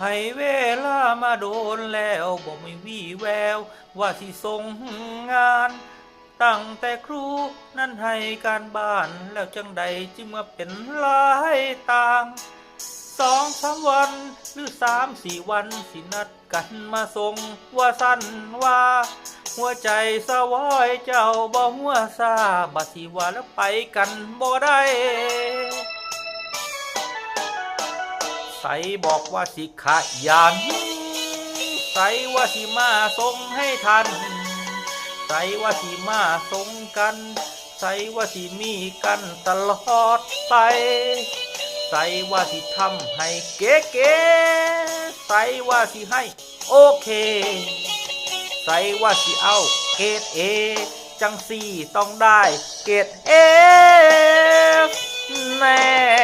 ให้เวลามาโดนแล้วบอกไม่วี่แวว ว่าสิส่งงาน ตั้งแต่ครูนั้นให้การบ้านแล้วจังใดจึงมาเป็นหลายต่างสองสามวันหรือสามสี่วันสินัดกันมาส่งว่าสั้นว่า หัวใจสวอยเจ้าบ่หัวซาบัดสิว่าแล้วไปกันบ่ได้ ใส่บอกว่าสิขยัน ใส่ว่าสิมาส่งให้ทัน ใส่ว่าสิมาส่งกัน ใส่ว่าสิมีกันตลอดไป ใส่ว่าสิทำให้เก๋ๆใส่ว่าสิให้โอเค ใส่ว่าสิเอาเกรดเอจังสี่ต้องได้เกรดเอแน่